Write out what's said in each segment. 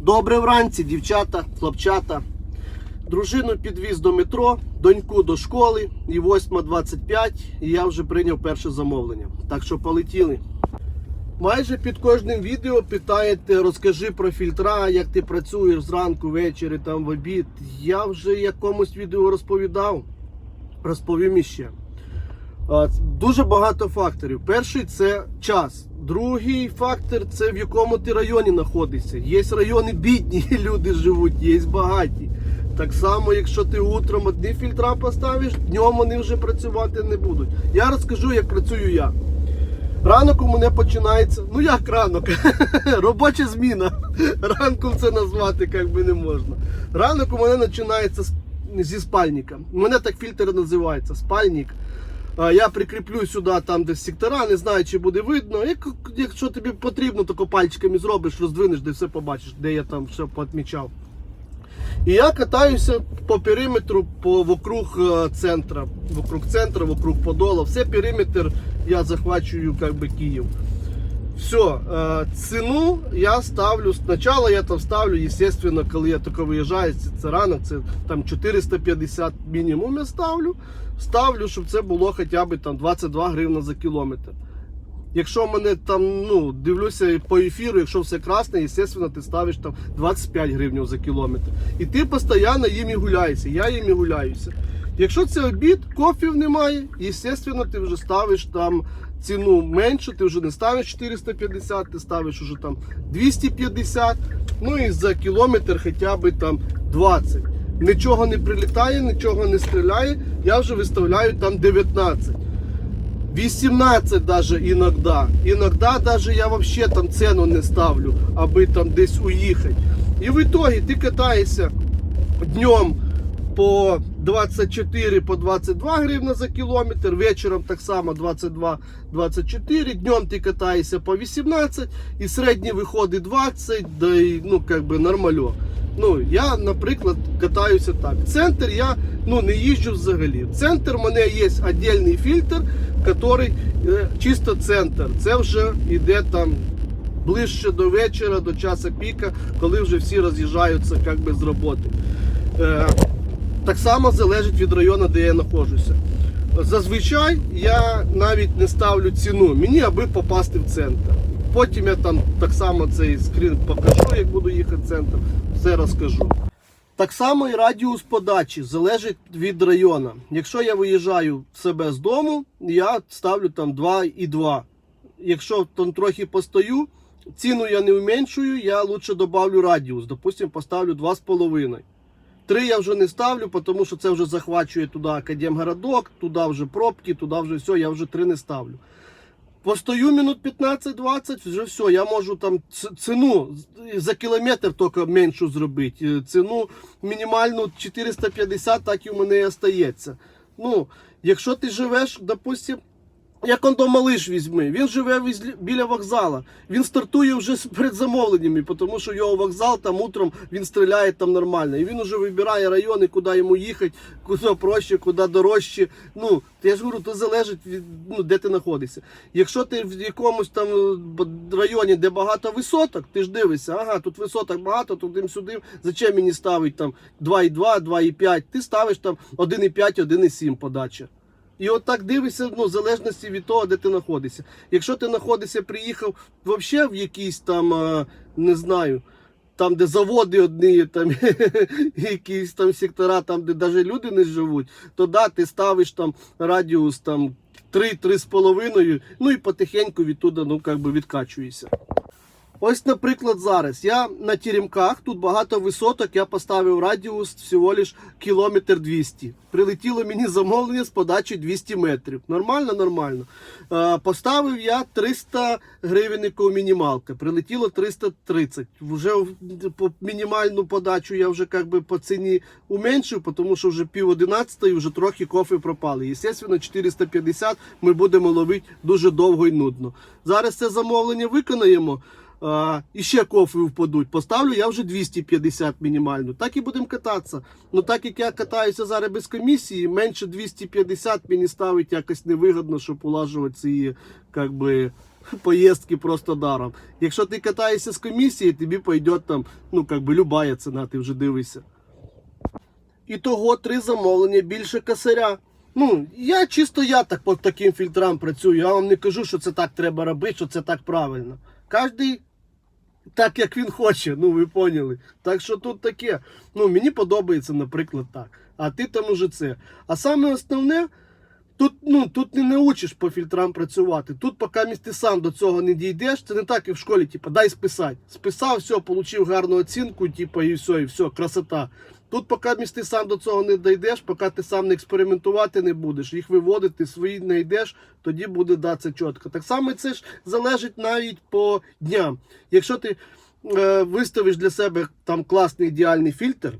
Добре вранці, дівчата, хлопчата. Дружину підвіз до метро, доньку до школи, і 8.25, і я вже прийняв перше замовлення. Так що полетіли. Майже під кожним відео питаєте, розкажи про фільтра, як ти працюєш зранку, ввечері, там в обід. Я вже якомусь відео розповідав. Розповім іще. Дуже багато факторів. Перший це час. Другий фактор це в якому ти районі знаходишся. Є райони бідні, люди живуть, є багаті. Так само, якщо ти утром одні фільтра поставиш, днем вони вже працювати не будуть. Я розкажу, як працюю я. Ранок у мене починається. Ну як ранок? Робоча зміна. Ранком це назвати як би не можна. Ранок у мене починається зі спальника. У мене так фільтр називається спальник. Я прикріплю сюди там десь сектора, не знаю, чи буде видно. Як, якщо тобі потрібно, то пальчиками зробиш, роздвинеш, де все побачиш, де я там все поотмічав. І я катаюся по периметру по, вокруг е, центра. Вокруг центра, вокруг Подола. Все периметр я захвачую як би Київ. Все, е, ціну я ставлю. Спочатку я там ставлю, естественно, коли я тільки виїжджаю, це, ранок, це там 450 мінімум я ставлю. Ставлю, щоб це було хоча б там 22 гривна за кілометр. Якщо мене там, ну, дивлюся по ефіру, якщо все красне, естественно, ти ставиш там 25 гривень за кілометр. І ти постійно їм і гуляєшся. Я їм і гуляюся. Якщо це обід, кофів немає, естественно, ти вже ставиш там ціну меншу, ти вже не ставиш 450, ти ставиш уже там 250, ну і за кілометр хоча б там 20. Нічого не прилітає, нічого не стріляє, я вже виставляю там 19. 18 даже иногда. Иногда даже я вообще там цену не ставлю, аби там десь уїхати. І в итоге ти катаєшся днем по 24 по 22 гривна за кілометр, вечором так само 22-24, днем ти катаєшся по 18 і середній виходить 20, да і ну как би нормально. Ну, я, наприклад, катаюся так. Центр я ну, не їжджу взагалі. В центр у мене є віддільний фільтр, який е, чисто центр. Це вже йде там ближче до вечора, до часу піка, коли вже всі роз'їжджаються як би, з роботи. Так само залежить від району, де я знаходжуся. Зазвичай я навіть не ставлю ціну, мені аби попасти в центр. Потім я там так само цей скрін покажу, як буду їхати в центр, все розкажу. Так само і радіус подачі залежить від району. Якщо я виїжджаю себе з дому, я ставлю там 2,2. Якщо там трохи постою, ціну я не уменшую, я лучше добавлю радіус. Допустим, поставлю 2,5. Три я вже не ставлю, тому що це вже захвачує туди Академгородок, туди вже пробки, туди вже все, я вже три не ставлю. Постою минут 15-20, вже все, я можу там ціну за кілометр тільки меншу зробити. Е, Ціну мінімальну 450, так і в мене і остається. Ну, якщо ти живеш, допустим, як он до малиш візьми, він живе біля вокзала. Він стартує вже з передзамовленнями, тому що його вокзал там утром він стріляє там нормально. І він вже вибирає райони, куди йому їхати, куди проще, куди дорожче. Ну, я ж говорю, то залежить від ну, де ти знаходишся. Якщо ти в якомусь там е, районі, де багато висоток, ти ж дивишся, ага, тут висоток багато, туди сюди. Зачем мені ставить там 2,2, 2,5? Ти ставиш там 1,5, 1,7 подача. І от так дивишся, ну, в залежності від того, де ти знаходишся. Якщо ти знаходишся, приїхав взагалі в якийсь там, е, не знаю, там, де заводи одні, там якісь там сектора, там, де навіть люди не живуть, то да, ти ставиш там радіус там 3-3,5, ну і потихеньку відтуди ну, как би відкачуєшся. Ось, наприклад, зараз я на Теремках, тут багато висоток, я поставив радіус всього лиш кілометр 200. Прилетіло мені замовлення з подачі 200 метрів. Нормально, нормально. Е, поставив я 300 гривенників мінімалка. Прилетіло 330. Вже по мінімальну подачу я вже как би, по ціні уменшив, тому що вже пів одинадцятої вже трохи кофе пропали. Естественно, 450 ми будемо ловити дуже довго і нудно. Зараз це замовлення виконаємо. І ще кофе впадуть. Поставлю я вже 250 мінімально. Так і будемо кататися. Ну так як я катаюся зараз без комісії, менше 250 мені ставить якось невигодно, щоб улажувати ці как би, поїздки просто даром. Якщо ти катаєшся з комісії, тобі пойде там, ну, как би, любая ціна, ти вже дивишся. І того три замовлення більше косаря. Ну, я чисто я так по таким фільтрам працюю. Я вам не кажу, що це так треба робити, що це так правильно. Кожний так, як він хоче, ну ви поняли. Так що тут таке. Ну, мені подобається, наприклад, так. А ти там уже це. А саме основне, тут, ну, тут не научиш по фільтрам працювати. Тут, поки ти сам до цього не дійдеш, це не так, як в школі, типу, дай списати. Списав, все, отримав гарну оцінку, типу, і все, і все, красота. Тут, поки ти сам до цього не дійдеш, поки ти сам не експериментувати не будеш, їх виводити, свої не йдеш, тоді буде да, чітко. Так само це ж залежить навіть по дням. Якщо ти е, виставиш для себе там класний ідеальний фільтр,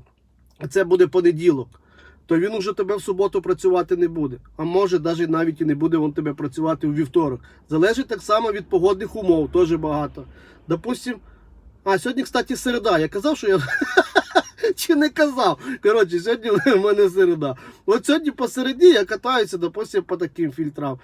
а це буде понеділок, то він уже тебе в суботу працювати не буде. А може навіть навіть і не буде він тебе працювати у вівторок. Залежить так само від погодних умов, теж багато. Допустим, а сьогодні, кстати, середа. Я казав, що я. Чи не казав? Коротше, сьогодні в мене середа. От сьогодні посередні я катаюся, допустим, по таким фільтрам.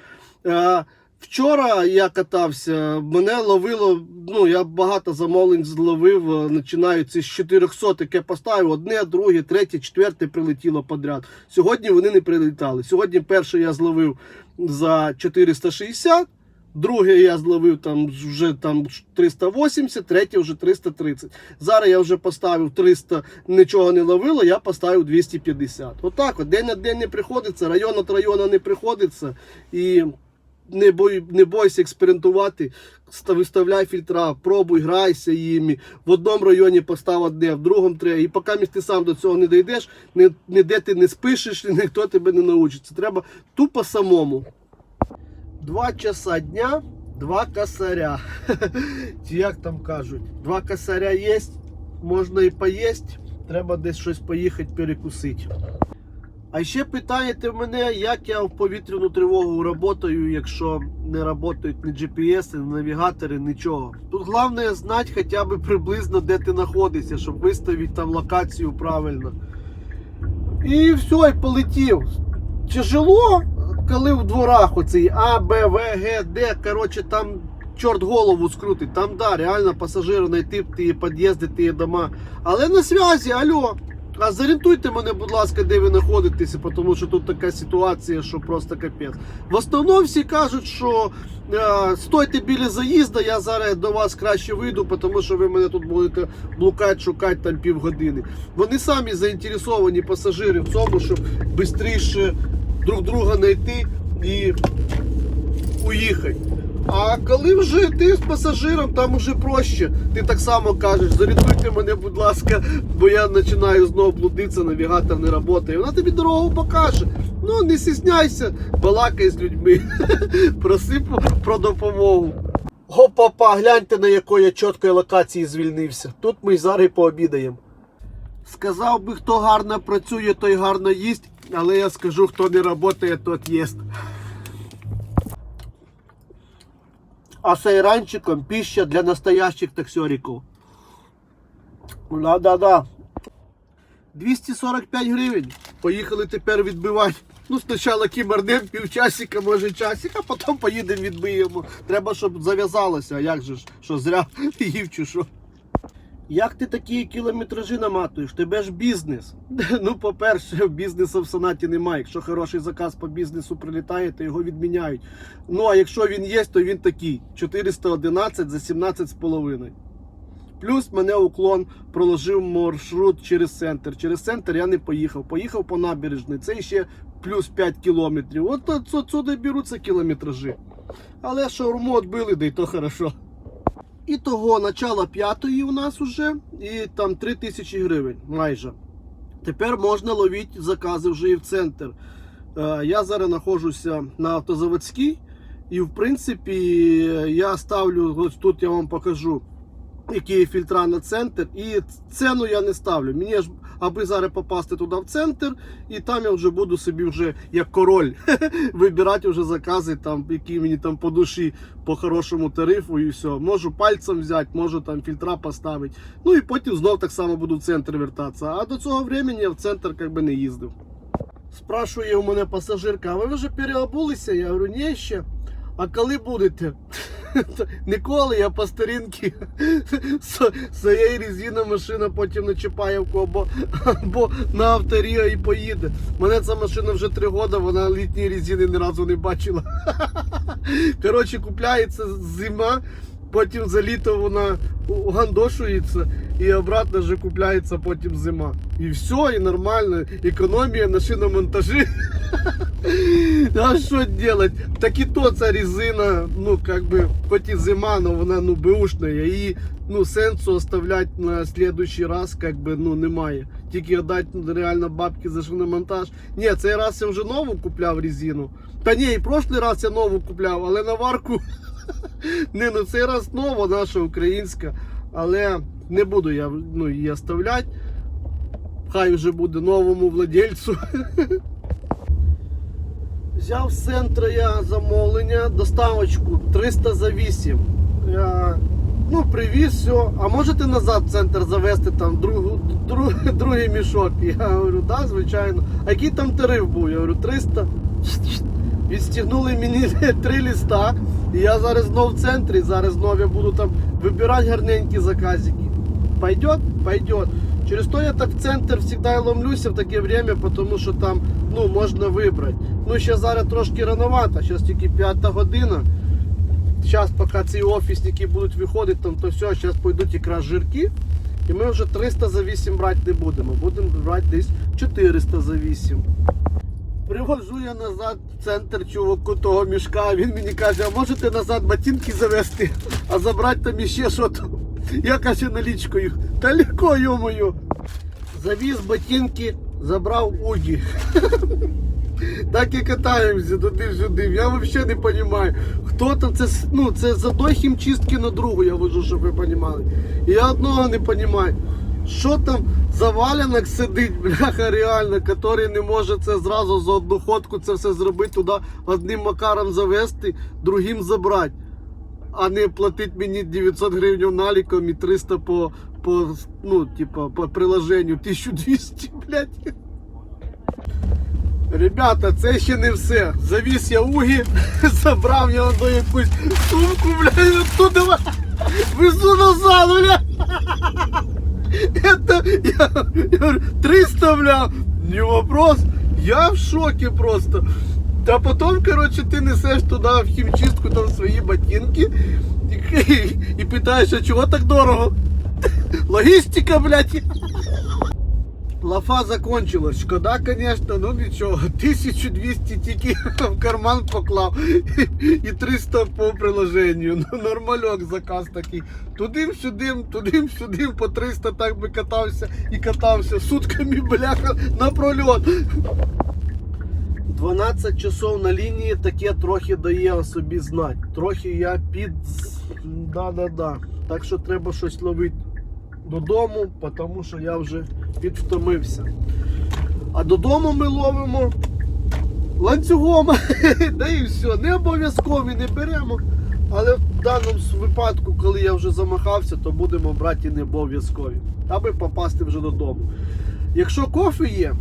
Е, вчора я катався, мене ловило, ну я багато замовлень зловив, е, починаючи з 400, яке поставив, одне, друге, третє, четверте прилетіло подряд. Сьогодні вони не прилітали. Сьогодні перше я зловив за 460. Друге я зловив там вже там 380, третє вже 330. Зараз я вже поставив 300, нічого не ловило, я поставив 250. Отак от, день на день не приходиться, район від району не приходиться. І не, бой, не бойся експериментувати, виставляй фільтра, пробуй, грайся їми. В одному районі постав одне, в другому три. І поки ти сам до цього не дійдеш, ніде ти не спишеш, і ніхто тебе не научиться. Треба тупо самому. Два часа дня, два косаря. Чи як там кажуть? Два косаря є, можна і поїсть, треба десь щось поїхати перекусити. А ще питаєте мене, як я в повітряну тривогу працюю, якщо не працюють ні GPS, ні навігатори, нічого. Тут головне знати хоча б приблизно, де ти знаходишся, щоб виставити там локацію правильно. І все, і полетів. Тяжело, коли в дворах оцей А, Б, В, Г, Д, коротше, там чорт голову скрутить. Там, да, реально пасажири знайти ті під'їзди, ті дома. Але на зв'язі, алло. А зорієнтуйте мене, будь ласка, де ви знаходитеся, тому що тут така ситуація, що просто капець. В основному всі кажуть, що е, стойте біля заїзду, я зараз до вас краще вийду, тому що ви мене тут будете блукати, шукати там півгодини. Вони самі заінтересовані пасажири в цьому, щоб швидше друг друга знайти і уїхати. А коли вже ти з пасажиром, там уже проще. Ти так само кажеш, зорієнтуйте мене, будь ласка, бо я починаю знову блудитися, навігатор не працює. Вона тобі дорогу покаже. Ну, не стісняйся, балакай з людьми. Проси про допомогу. Опа-па, гляньте, на якої я чіткої локації звільнився. Тут ми зараз пообідаємо. Сказав би, хто гарно працює, той гарно їсть, але я скажу, хто не працює, тот їсть. А з айранчиком пища для настоящих таксериків. Да-да-да. 245 гривень. Поїхали тепер відбивати. Ну, спочатку кімернем півчасика, може часик, а потім поїдемо відбиємо. Треба, щоб зав'язалося, а як же ж, що зря їв чи що. Як ти такі кілометражі наматуєш? Тебе ж бізнес. Ну, по-перше, бізнесу в санаті немає. Якщо хороший заказ по бізнесу прилітає, то його відміняють. Ну а якщо він є, то він такий: 411 за 17,5. Плюс мене уклон проложив маршрут через центр. Через центр я не поїхав. Поїхав по набережній. Це ще плюс 5 кілометрів. От от- отсюди беруться кілометражі. Але шаурму відбили, да й то хорошо. І того начало п'ятої у нас уже, і там 3 тисячі гривень майже. Тепер можна ловити закази вже і в центр. Е, Я зараз знаходжуся на автозаводській, і в принципі я ставлю, ось тут я вам покажу, які фільтра на центр, і ціну я не ставлю. Мені ж аби зараз попасти туди в центр, і там я вже буду собі вже як король вибирати вже закази, там, які мені там по душі по хорошому тарифу і все. Можу пальцем взяти, можу там фільтра поставити. Ну і потім знов так само буду в центр вертатися. А до цього времени я в центр як би не їздив. Спрашує у мене пасажирка, а ви вже переобулися? Я говорю, ні ще. А коли будете? Ніколи я по старинці з- своєї резини машина потім на Чапаєвку або, або на авторія і поїде. Мене ця машина вже три роки, вона літньої резини ні разу не бачила. Коротше, купляється зима, потім за літо вона гандошується і обратно вже купляється потім зима. І все, і нормально. Економія на шиномонтажі. А що делать? Так і то ця резина, ну как би, хоч і зима, но вона ну беушна. І ну сенсу оставляти на следующий раз, как би, ну немає. Тільки віддати ну, реально бабки за шиномонтаж. Ні, цей раз я вже нову купляв резину. Та ні, і прошлий раз я нову купляв, але на варку. Не, ну цей раз нова наша українська, але не буду я ну, її оставляти. Хай вже буде новому владельцю. Взяв з центру я замовлення, доставочку 300 за 8. Я, ну, привіз все. А можете назад в центр завести там другу, друг, другий мішок? Я говорю, так, да, звичайно. А який там тариф був? Я говорю, 300. Відстігнули мені три ліста. І я зараз знов в центрі, зараз знов я буду там вибирати гарненькі заказики. Пойдет? Пойдет. Через то я так в центр завжди ломлюся в таке время, тому що там ну, можна вибрати. Ну, ще зараз трошки рановато, зараз тільки п'ята година. Зараз, поки ці офісники будуть виходити, там, то все, зараз пойдуть якраз жирки. І ми вже 300 за 8 брати не будемо. Будемо брати десь 400 за 8. Привожу я назад в центр чуваку того мішка. Він мені каже, а можете назад ботинки завести, а забрати там іще що то. Я каже налічкою. Та легко, йомою. Завіз ботинки, забрав угі. Так і катаємося туди-сюди. Я взагалі не розумію, хто там це, ну, це з одної хімчистки на другу, я вожу, щоб ви розуміли. Я одного не розумію. Що там за валянок сидить, бляха, реально, який не може це зразу за одну ходку це все зробити, туди одним макаром завести, другим забрати. А не платить мені 900 гривень наліком і 300 по, по, ну, типа, по приложенню, 1200, блядь. Ребята, це ще не все. Завіз я угі, забрав я одну якусь сумку, блядь, оттуда везу назад, блядь. Это, я, я говорю, 300, бля, не вопрос. Я в шоке просто. Та потом, короче, ти несеш туди в хімчистку там свої ботинки і, і, і питаєш, чого так дорого? Логістика, блядь. Лафа закончилась. Шкода, конечно, ну нічого. 1200 тільки в карман поклав і 300 по приложенню. Ну, нормальок заказ такий. Тудим-сюдим, тудим-сюдим, по 300 так би катався і катався сутками, бляха, на прольот. 12 часов на лінії таке трохи дає собі знати. Трохи я під. Да-да-да. Так що треба щось ловити додому, тому що я вже підвтомився. А додому ми ловимо ланцюгом. Да і все. Не обов'язкові не беремо. Але в даному випадку, коли я вже замахався, то будемо брати і не обов'язкові, аби попасти вже додому. Якщо кофе є,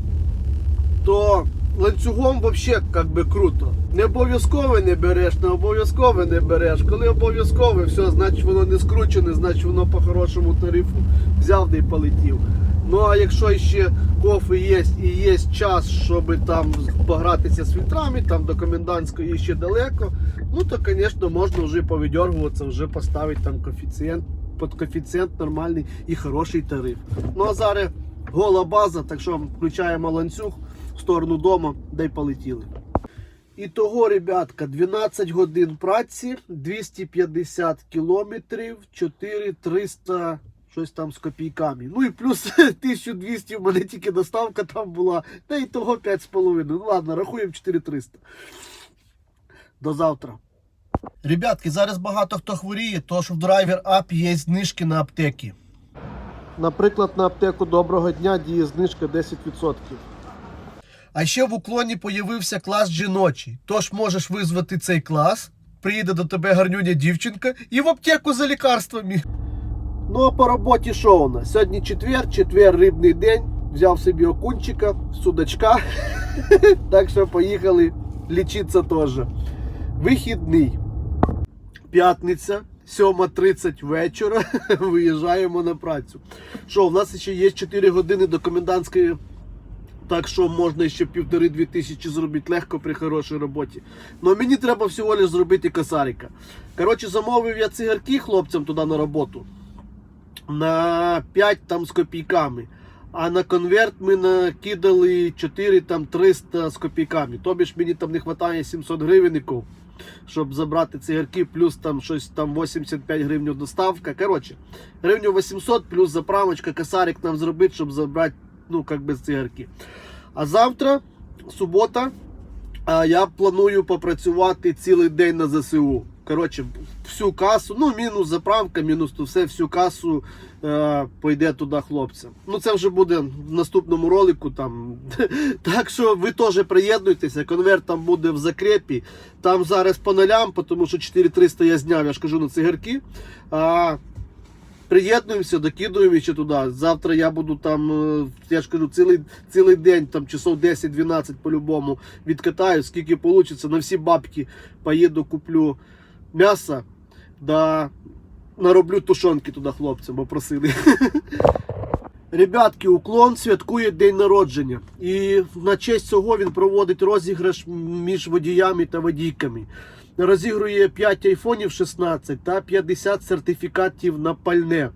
то ланцюгом взагалі круто. Не обов'язково не береш, не обов'язково не береш. Коли обов'язкове, все, значить воно не скручене, значить воно по хорошому тарифу взяв й полетів. Ну а якщо ще кофе є і є час, щоб там погратися з фільтрами, там до комендантської ще далеко, ну то, звісно, можна вже повидергуватися, вже поставити там коефіцієнт, під коефіцієнт нормальний і хороший тариф. Ну а зараз гола база, так що включаємо ланцюг в сторону дому, де й полетіли. І того, ребятка, 12 годин праці, 250 кілометрів, 4300 щось там з копійками. Ну і плюс 1200 в мене тільки доставка там була. Та і того 5,5. Ну ладно, рахуємо 4300. До завтра. Ребятки, зараз багато хто хворіє, тож в Driver App є знижки на аптеки. Наприклад, на аптеку доброго дня діє знижка 10%. А ще в уклоні появився клас жіночий. Тож можеш визвати цей клас, приїде до тебе гарнюня дівчинка і в аптеку за лікарствами. Ну а по роботі що у нас? Сьогодні четвер, четвер рибний день. Взяв собі окунчика, судачка. так що поїхали лічитися теж. Вихідний. П'ятниця, 7.30 вечора. Виїжджаємо на працю. Що, в нас ще є 4 години до комендантської. Так що можна ще півтори-дві тисячі зробити легко при хорошій роботі. Ну мені треба всього лиш зробити косарика. Коротше, замовив я цигарки хлопцям туди на роботу. На 5 там з копійками. А на конверт ми накидали 4 там 300 з копійками. Тобі ж мені там не вистачає 700 гривенників, щоб забрати цигарки, плюс там щось там 85 гривень доставка. Коротше, гривню 800 плюс заправочка, косарик нам зробити, щоб забрати, ну, як без цигарки. А завтра, субота, я планую попрацювати цілий день на ЗСУ. Коротше, всю касу, ну мінус заправка, мінус то все, всю касу е, пойде туди хлопцям. Ну це вже буде в наступному ролику. Там. Так що ви теж приєднуйтеся, конверт там буде в закрепі. Там зараз по нулям, тому що 4300 я зняв, я ж кажу на цигарки. А, Приєднуємося, докидуємо ще туди. Завтра я буду там, е, я ж кажу, цілий, цілий день, там часов 10-12 по-любому відкатаю, скільки вийде, на всі бабки поїду, куплю м'ясо, да нароблю тушонки туди хлопцям, бо просили. Ребятки, уклон святкує день народження. І на честь цього він проводить розіграш між водіями та водійками. Розігрує 5 айфонів 16 та 50 сертифікатів на пальне.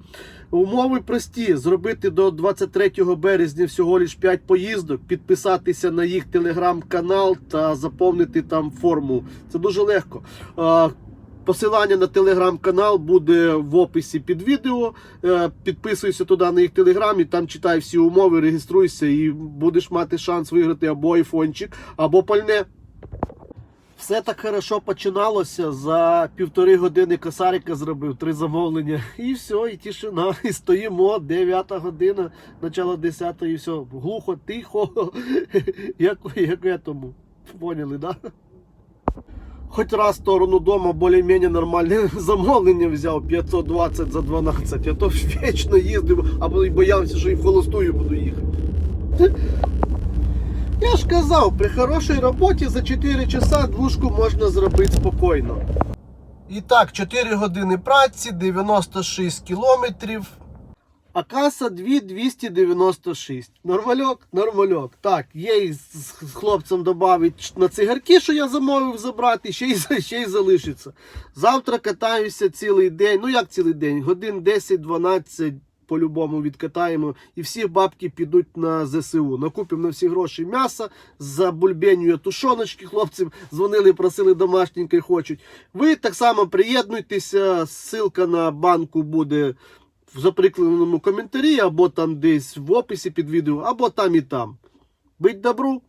Умови прості: зробити до 23 березня всього лиш 5 поїздок, підписатися на їх телеграм-канал та заповнити там форму. Це дуже легко. Посилання на телеграм-канал буде в описі під відео. Е, Підписуйся туди на їх телеграм і там читай всі умови, реєструйся і будеш мати шанс виграти або айфончик, або пальне. Все так хорошо починалося. За півтори години косарика зробив три замовлення. І все, і тишина. І стоїмо. 9 година, начало 10 і все. Глухо, тихо. Як, в этому. Поняли, да? Хоч раз сторону дома більш-менш нормальне замовлення взяв 520 за 12, а то вічно їздив, або боявся, що і в холостую буду їхати. Я ж казав, при хорошій роботі за 4 часа двушку можна зробити спокійно. І так, 4 години праці, 96 кілометрів. А каса 2296. Нормальок, нормальок. Так, є і з хлопцем додавить на цигарки, що я замовив забрати, ще й, ще й залишиться. Завтра катаюся цілий день. Ну як цілий день? Годин 10-12 по-любому відкатаємо. І всі бабки підуть на ЗСУ. Накупимо на всі гроші м'яса, забульбенює тушоночки. Хлопцям дзвонили, просили домашненьке хочуть. Ви так само приєднуйтеся. Ссылка на банку буде в заприкленому коментарі, або там десь в описі під відео, або там і там. Будь добру!